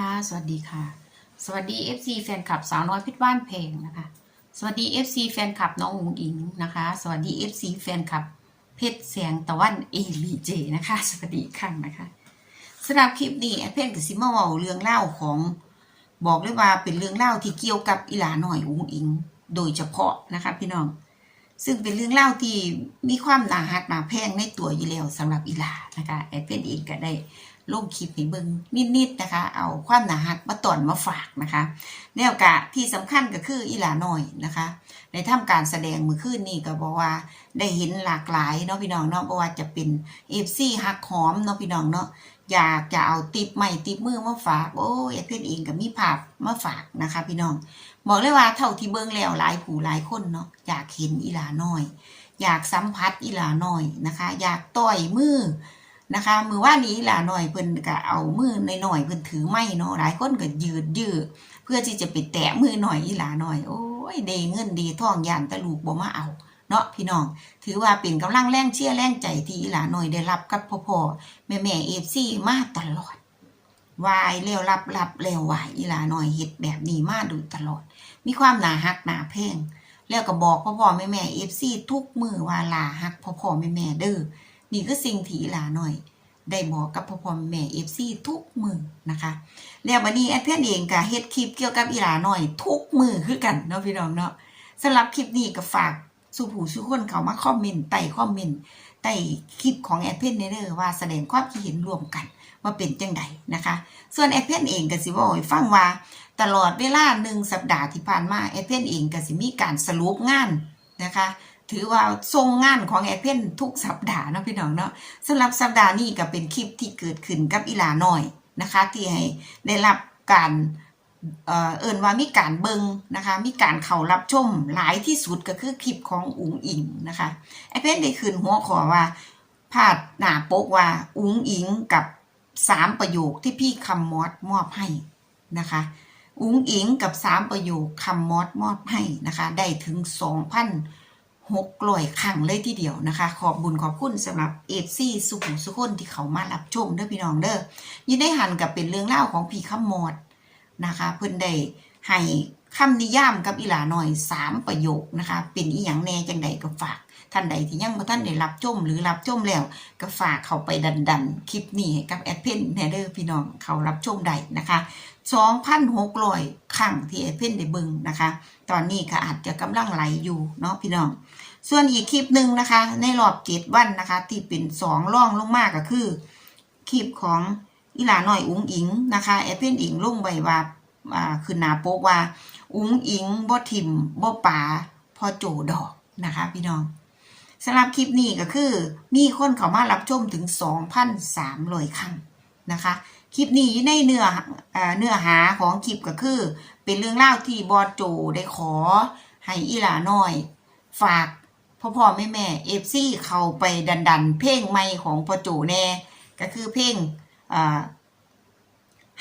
คะสวัสดีค่ะ สวัสดี FC แฟนคลับสาวน้อยเพชรบ้านเพลงนะคะ สวัสดี FC แฟนคลับน้องอุ๋งอิงนะคะ สวัสดี FC แฟนคลับเพชรเสียงตะวันเอลีเจนะคะ สวัสดีครั้งนะคะสำหรับคลิปนี้แอดเพนกับซิมาเว่าเรื่องเล่าของบอกเลยว่าเป็นเรื่องเล่าที่เกี่ยวกับอีหลาหน่อยองอิง โดยเฉพาะนะคะพี่น้อง ซึ่งเป็นเรื่องเล่าที่มีความหนาฮักน่าแพงในตัวอยู่แล้วสำหรับอีหลานะคะแอดเพนเองก็ได้ ลงคลิปให้เบิ่งนิดๆนะคะ เอาความหนาหักมาตอนมาฝากนะคะแนวกะที่สำคัญก็คืออีหลาน้อยนะคะในทำการแสดงมือคืนนี่ก็บอกว่าได้เห็นหลากหลายเนาะพี่น้องเนาะเพราะว่าจะเป็นเอฟซีหักหอมเนาะพี่น้องเนาะอยากจะเอาติปใหม่ติปมือมาฝากโอ้ยเพื่อนเองก็มีภาพมาฝากนะคะ พี่น้องบอกเลยว่าเท่าที่เบิ่งแล้วหลายผู้หลายคนเนาะอยากเห็นอีหลาน้อย อยากสัมผัสอีหลาน้อยนะคะ อยากต่อยมือ นะคะมือว่านี้ล่ะหน่อยเพิ่นก็เอามือในหน่อยๆเพิ่นถือไม้เนาะหลายคนก็ยืดยืดเพื่อที่จะไปแตะมือหน่อยอีหลาหน่อย โอ้ยเดเงินดีท่องยานตะลูกบ่มาเอาเนาะพี่น้อง ถือว่าเป็นกำลังแรงเชียร์แรงใจที่อีหลาหน่อยได้รับกับพ่อพ่อแม่แม่เอฟซีมาตลอดวายเร็วรับรับเร็ววายอีหลาหน่อยเฮ็ดแบบนี้มาดยตลอด มีความหนาฮักหนาแพงแล้วก็บอกพ่อพ่อแม่แม่เอฟซีทุกมือว่าลาฮักพ่อพ่อแม่แม่เด้อ นี่คือสิ่งที่หลาหน่อย ได้บอกกับพ่อพ่อแม่เอฟซีทุกมือนะคะ แล้ววันนี้แอดเพื่อนเองก็เฮ็ดคลิปเกี่ยวกับอีหลาหน่อย ทุกมือคือกันเนาะพี่น้องเนาะสำหรับคลิปนี้ก็ฝากสู่ผู้สู่คนเขามาคอมเมนต์ใต้คอมเมนต์ใต้คลิปของแอดเพื่อนเด้อว่าแสดงความคิดเห็นรวมกันว่าเป็นจังใดนะคะ ส่วนแอดเพื่อนเองก็สิบอกให้ฟังว่า ตลอดเวลาหนึ่งสัปดาห์ที่ผ่านมาแอดเพื่อนเองก็สิมีการสรุปงานนะคะ ถือว่าทรงงานของแอเพ่นทุกสัปดาห์เนาะพี่น้องเนาะสำหรับสัปดาห์นี้ก็เป็นคลิปที่เกิดขึ้นกับอีหลาหน่อยนะคะ ที่ให้ได้รับการเอ่อเอิ่นว่ามีการเบิงนะคะ มีการเข้ารับชมหลายที่สุดก็คือคลิปของอุ๋งอิงนะคะไอเพนได้คืนหัวขอว่าพาดหน้าปกว่าอุ๋งอิงกับสามประโยคที่พี่คำมอดมอบให้นะคะ อุ๋งอิงกับสามประโยคคำมอดมอบให้นะคะ ได้ถึงสองพัน หกกลอยขังเลยทีเดียวนะคะ ขอบบุญขอบคุณสำหรับเอฟซีสุขุสุคนที่เขามารับชมเด้อพี่น้องเด้อยินได้หันกับเป็นเรื่องเล่าของพี่ขมอดนะคะ เพิ่นได้ให้ คำนิยามกับอีหลาหน่อยสามประโยคนะคะ เป็นอีหยังแน่จังใดก็ฝาก ท่านใดที่ยังบ่ท่านได้รับชมหรือรับชมแล้ว ก็ฝากเขาไปดันดันๆคลิปนี้ให้กับแอดเพนแนเดอร์พี่น้องเขารับชมได้นะคะ2,600ครั้งที่แอดเพนได้เบิ่งนะคะ ตอนนี้ก็อาจจะกำลังไหลอยู่เนาะพี่น้อง ส่วนอีกคลิปหนึ่งนะคะ ในรอบเจ็ดวันนะคะ ที่เป็นสองร่องลงมากก็คือคลิปของอีหลาหน่อยอุ๋งอิงนะคะแอดเพนอิงลงไว้ว่าอ่าคือหนาโป๊กว่า อุ๋งอิงบ่ทิมบ่ป่าพอโจดอกนะคะ พี่น้องสำหรับคลิปนี้ก็คือ มีคนเขามารับชมถึง 2,300ครั้งนะคะ คลิปนี้ในเนื้อเอเนื้อหาของคลิปก็คือ เป็นเรื่องเล่าที่บอโจได้ขอ ให้อีหลาน้อย ฝากพ่อพ่อแม่แม่เอฟซีเขาไปดันดันเพลงใหม่ของพ่อโจแน่ ก็คือเพลงอ่า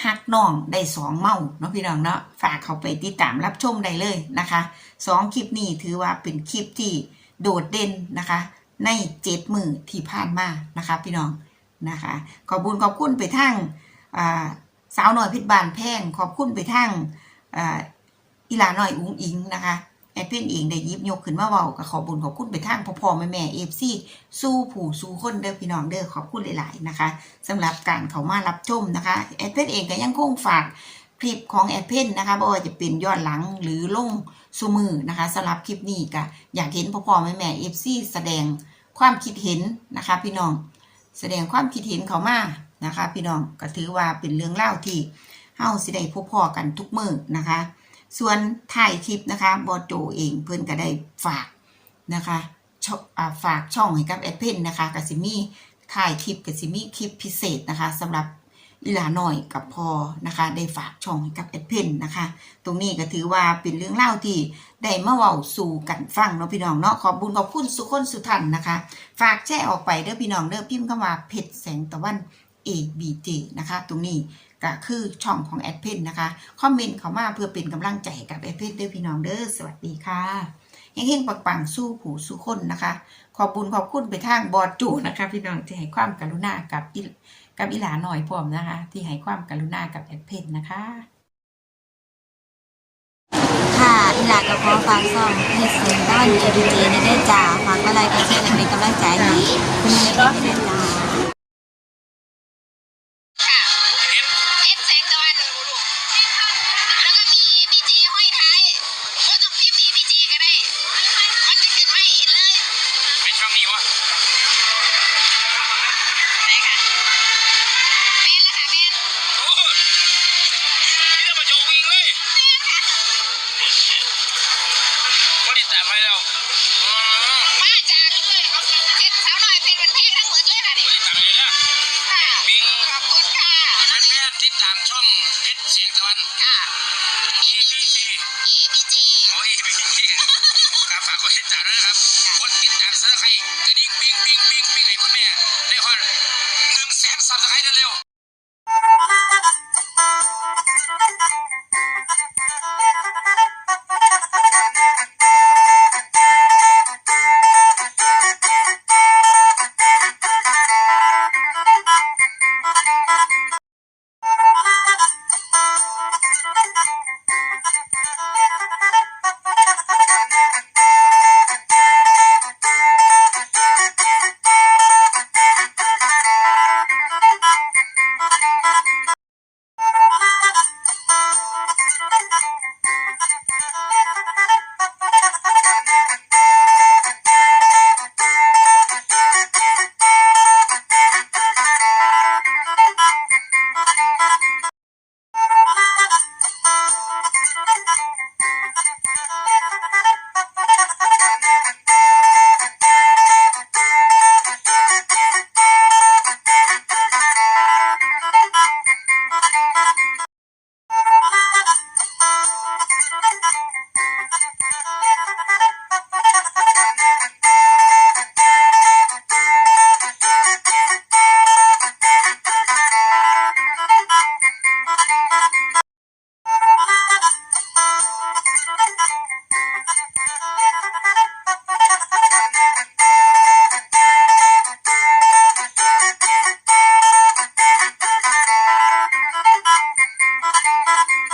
ฮักน้องได้สองเมาเนาะพี่น้องเนาะฝากเขาไปติดตามรับชมได้เลยนะคะสองคลิปนี้ถือว่าเป็นคลิปที่โดดเด่นนะคะ ในเจ็ดมือที่ผ่านมานะคะ พี่น้องนะคะ ขอบคุญขอบคุณไปทั้งสาวหน่อยพิษบานแพงขอบคุณไปทั้งอีหลาหน่อยอุ้งอิงนะคะ แอดเพ่นเองได้ยิบยกขึ้นมาเว้าก็ขอบุญขอบคุณไปทางพ่อพ่อแม่แม่เอฟซีสู้ผู้สู้คนเด้อพี่น้องเด้อขอบคุณหลาย ๆ นะคะสำหรับการเขามารับชมนะคะแอดเพ่นเองก็ยังคงฝากคลิปของแอดเพนนะคะบ่ว่าจะเป็นย้อนหลังหรือลงซูมือนะคะสำหรับคลิปนี้ก็อยากเห็นพ่อพ่อแม่แม่เอฟซีแสดงความคิดเห็นนะคะ พี่น้องแสดงความคิดเห็นเขามานะคะ พี่น้องก็ถือว่าเป็นเรื่องเล่าที่เฮาสิได้พบพ่อกันทุกมือนะคะ ส่วนถ่ายคลิปนะคะบอโจเองเพื่อนก็ได้ฝากนะคะฝากช่องให้กับแอดเพนนะคะกับซิมี่ถ่ายคลิปกับซิมี่คลิปพิเศษนะคะสำหรับอีหลาหน่อยกับพอนะคะ ได้ฝากช่องให้กับแอดเพนนะคะ ตรงนี้ก็ถือว่าเป็นเรื่องเล่าที่ได้มาเว้าสู่กันฟังเนาะพี่น้องเนาะขอบบุญขอบคุณสุขคนสุทันนะคะ ฝากแชร์ออกไปเด้อพี่น้องเด้อพิมพ์เข้ามาเพจแสงตะวัน ABJ นะคะ ตรงนี้ก็คือช่องของแอดเพนนะคะ คอมเมนต์เข้ามาเพื่อเป็นกำลังใจกับแอดเพนด้วยพี่น้องเด้อสวัสดีค่ะเฮงๆปังสู้ผู้สู้คนนะคะ ขอบบุญขอบคุณไปทางบอดจูนะคะ พี่น้องที่ให้ความกรุณากับกับอิหลาหน่อยพร้อมนะคะ ที่ให้ความกรุณากับแอดเพนนะคะค่ะอิหลากับพอฟังซ่องเพจเสียงด้านเอดีเจนได้จ้าฟังอะไรก็แชร์นเป็นกำลังใจนี้คุณแม่ก็เป็นนะ ช่องพิษเสียงตะวัน ค่ะ EPG EPG โอ้ย EPG ครับฝากกดติดตามด้วยนะครับกดติดตามสำหร์ใครกระดิ่งปิ้งปิ้งปิ้งปิ้งไห้คุณแม่